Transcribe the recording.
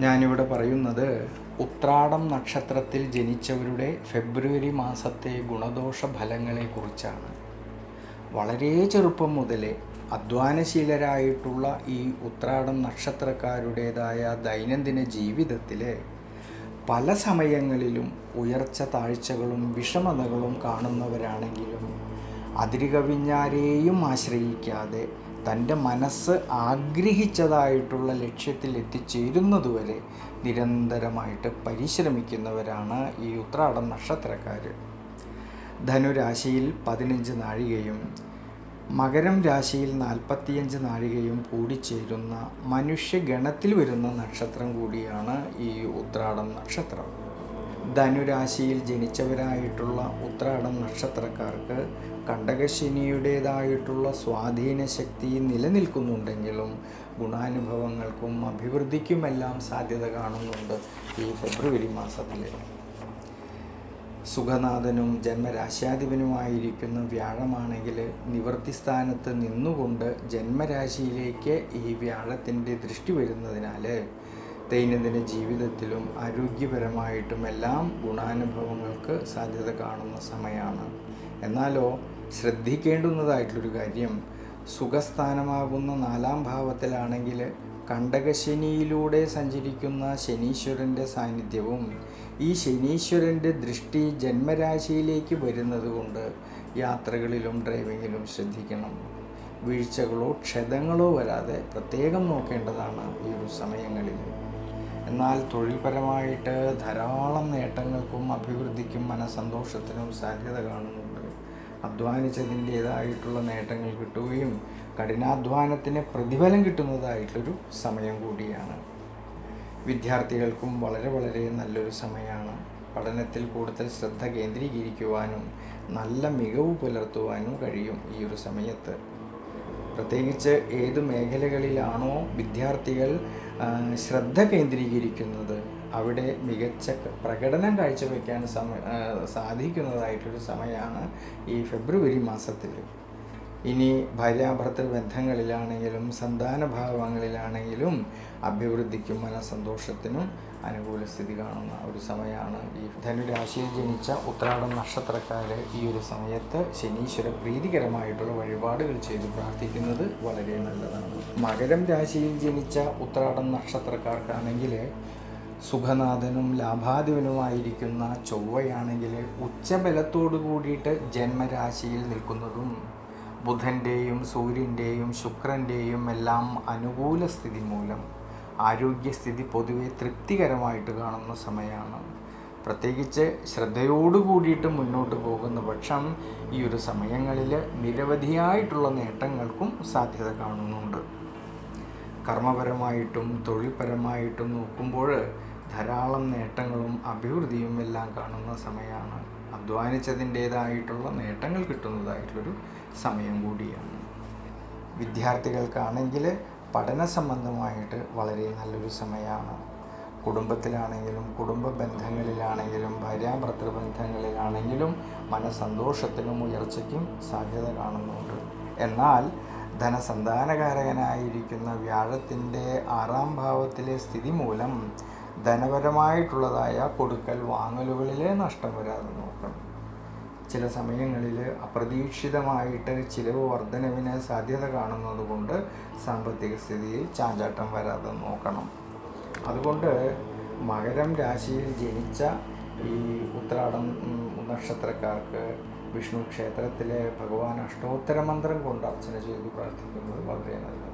ഞാനിവിടെ പറയുന്നത് ഉത്രാടം നക്ഷത്രത്തിൽ ജനിച്ചവരുടെ ഫെബ്രുവരി മാസത്തെ ഗുണദോഷ ഫലങ്ങളെക്കുറിച്ചാണ് വളരെ ചെറുപ്പം മുതലേ അധ്വാനശീലരായിട്ടുള്ള ഈ ഉത്രാടം നക്ഷത്രക്കാരുടേതായ ദൈനംദിന ജീവിതത്തിലെ പല സമയങ്ങളിലും ഉയർച്ച താഴ്ചകളും വിഷമതകളും കാണുന്നവരാണെങ്കിലും അതിരുകവിഞ്ഞാരെയും ആശ്രയിക്കാതെ തന്റെ മനസ്സ് ആഗ്രഹിച്ചതായിട്ടുള്ള ലക്ഷ്യത്തിൽ എത്തിച്ചേരുന്നതുവരെ നിരന്തരമായിട്ട് പരിശ്രമിക്കുന്നവരാണ് ഈ ഉത്രാടം നക്ഷത്രക്കാർ. ധനുരാശിയിൽ പതിനഞ്ച് നാഴികയും മകരം രാശിയിൽ നാൽപ്പത്തിയഞ്ച് നാഴികയും കൂടിച്ചേരുന്ന മനുഷ്യഗണത്തിൽ വരുന്ന നക്ഷത്രം കൂടിയാണ് ഈ ഉത്രാടം നക്ഷത്രം. ധനുരാശിയിൽ ജനിച്ചവരായിട്ടുള്ള ഉത്രാടം നക്ഷത്രക്കാർക്ക് കണ്ടകശനിയുടേതായിട്ടുള്ള സ്വാധീന ശക്തി നിലനിൽക്കുന്നുണ്ടെങ്കിലും ഗുണാനുഭവങ്ങൾക്കും അഭിവൃദ്ധിക്കുമെല്ലാം സാധ്യത കാണുന്നുണ്ട് ഈ ഫെബ്രുവരി മാസത്തിൽ സുഖനാഥനും ജന്മരാശ്യാധിപനുമായിരിക്കുന്ന വ്യാഴമാണെങ്കിൽ നിവൃത്തിസ്ഥാനത്ത് നിന്നുകൊണ്ട് ജന്മരാശിയിലേക്ക് ഈ വ്യാഴത്തിന്റെ ദൃഷ്ടി വരുന്നതിനാൽ ദൈനംദിന ജീവിതത്തിലും ആരോഗ്യപരമായിട്ടും എല്ലാം ഗുണാനുഭവങ്ങൾക്ക് സാധ്യത കാണുന്ന സമയമാണ്. എന്നാലോ ശ്രദ്ധിക്കേണ്ടുന്നതായിട്ടുള്ളൊരു കാര്യം സുഖസ്ഥാനമാകുന്ന നാലാം ഭാവത്തിലാണെങ്കിൽ കണ്ടകശനിയിലൂടെ സഞ്ചരിക്കുന്ന ശനീശ്വരന്റെ സാന്നിധ്യവും ഈ ശനീശ്വരന്റെ ദൃഷ്ടി ജന്മരാശിയിലേക്ക് വരുന്നത് കൊണ്ട് യാത്രകളിലും ഡ്രൈവിങ്ങിലും ശ്രദ്ധിക്കണം. വീഴ്ചകളോ ക്ഷതങ്ങളോ വരാതെ പ്രത്യേകം നോക്കേണ്ടതാണ് ഈ ഒരു സമയങ്ങളിൽ എന്നാൽ തൊഴിൽപരമായിട്ട് ധാരാളം നേട്ടങ്ങൾക്കും അഭിവൃദ്ധിക്കും മനസന്തോഷത്തിനും സാധ്യത കാണുന്നുണ്ട്. അധ്വാനിച്ചതിന്റേതായിട്ടുള്ള നേട്ടങ്ങൾ കിട്ടുകയും കഠിനാധ്വാനത്തിന് പ്രതിഫലം കിട്ടുന്നതായിട്ടൊരു സമയം കൂടിയാണ്. വിദ്യാർത്ഥികൾക്കും വളരെ വളരെ നല്ലൊരു സമയമാണ് പഠനത്തിൽ കൂടുതൽ ശ്രദ്ധ കേന്ദ്രീകരിക്കുവാനും നല്ല മികവ് പുലർത്തുവാനും കഴിയും ഈ ഒരു സമയത്ത്. പ്രത്യേകിച്ച് ഏത് മേഖലകളിലാണോ വിദ്യാർത്ഥികൾ ശ്രദ്ധ കേന്ദ്രീകരിക്കുന്നത് അവിടെ മികച്ച പ്രകടനം കാഴ്ചവെക്കാൻ സമ സാധിക്കുന്നതായിട്ടൊരു സമയമാണ് ഈ ഫെബ്രുവരി മാസത്തിൽ ഇനി ഭാര്യാഭർത്തൃ ബന്ധങ്ങളിലാണെങ്കിലും സന്താന ഭാവങ്ങളിലാണെങ്കിലും അഭിവൃദ്ധിക്കും മനസന്തോഷത്തിനും അനുകൂല സ്ഥിതി കാണുന്ന ഒരു സമയമാണ് ഈ ധനുരാശിയിൽ ജനിച്ച ഉത്രാടം നക്ഷത്രക്കാർ ഈ ഒരു സമയത്ത് ശനീശ്വര പ്രീതികരമായിട്ടുള്ള വഴിപാടുകൾ ചെയ്ത് പ്രാർത്ഥിക്കുന്നത് വളരെ നല്ലതാണ്. മകരം രാശിയിൽ ജനിച്ച ഉത്രാടം നക്ഷത്രക്കാർക്കാണെങ്കിൽ സുഖനാഥനും ലാഭാധിപനുമായിരിക്കുന്ന ചൊവ്വയാണെങ്കിൽ ഉച്ചബലത്തോടു കൂടിയിട്ട് ജന്മരാശിയിൽ നിൽക്കുന്നതും ബുധന്റെയും സൂര്യന്റെയും ശുക്രന്റെയും എല്ലാം അനുകൂല സ്ഥിതി മൂലം ആരോഗ്യസ്ഥിതി പൊതുവെ തൃപ്തികരമായിട്ട് കാണുന്ന സമയമാണ്. പ്രത്യേകിച്ച് ശ്രദ്ധയോടു കൂടിയിട്ട് മുന്നോട്ട് പോകുന്ന പക്ഷം ഈ ഒരു സമയങ്ങളിൽ നിരവധിയായിട്ടുള്ള നേട്ടങ്ങൾക്കും സാധ്യത കാണുന്നുണ്ട്. കർമ്മപരമായിട്ടും തൊഴിൽപരമായിട്ടും നോക്കുമ്പോൾ ധാരാളം നേട്ടങ്ങളും അഭിവൃദ്ധിയും എല്ലാം കാണുന്ന സമയമാണ്. അധ്വാനിച്ചതിന്റേതായിട്ടുള്ള നേട്ടങ്ങൾ കിട്ടുന്നതായിട്ടുള്ളൊരു സമയം കൂടിയാണ്. വിദ്യാർത്ഥികൾക്കാണെങ്കിൽ പഠന സംബന്ധമായിട്ട് വളരെ നല്ലൊരു സമയമാണ്. കുടുംബത്തിലാണെങ്കിലും കുടുംബ ബന്ധങ്ങളിലാണെങ്കിലും ഭാര്യാഭർത്തൃ ബന്ധങ്ങളിലാണെങ്കിലും മനസന്തോഷത്തിനും ഉയർച്ചയ്ക്കും സാധ്യത കാണുന്നുണ്ട്. എന്നാൽ ധനസന്താനകാരകനായിരിക്കുന്ന വ്യാഴത്തിന്റെ ആറാം ഭാവത്തിലെ സ്ഥിതി മൂലം ധനപരമായിട്ടുള്ളതായ കൊടുക്കൽ വാങ്ങലുകളിലെ നഷ്ടം വരാതെ നോക്കണം. ചില സമയങ്ങളിൽ അപ്രതീക്ഷിതമായിട്ട് ചിലവ് വർധനവിന് സാധ്യത കാണുന്നതുകൊണ്ട് സാമ്പത്തിക സ്ഥിതിയിൽ ചാഞ്ചാട്ടം വരാതെ നോക്കണം. അതുകൊണ്ട് മകരം രാശിയിൽ ജനിച്ച ഈ ഉത്രാടം നക്ഷത്രക്കാർക്ക് വിഷ്ണു ക്ഷേത്രത്തിലെ ഭഗവാൻ അഷ്ടോത്തര മന്ത്രം കൊണ്ട് അർച്ചന ചെയ്ത് പ്രാർത്ഥിക്കുന്നത് വളരെ നല്ലതാണ്.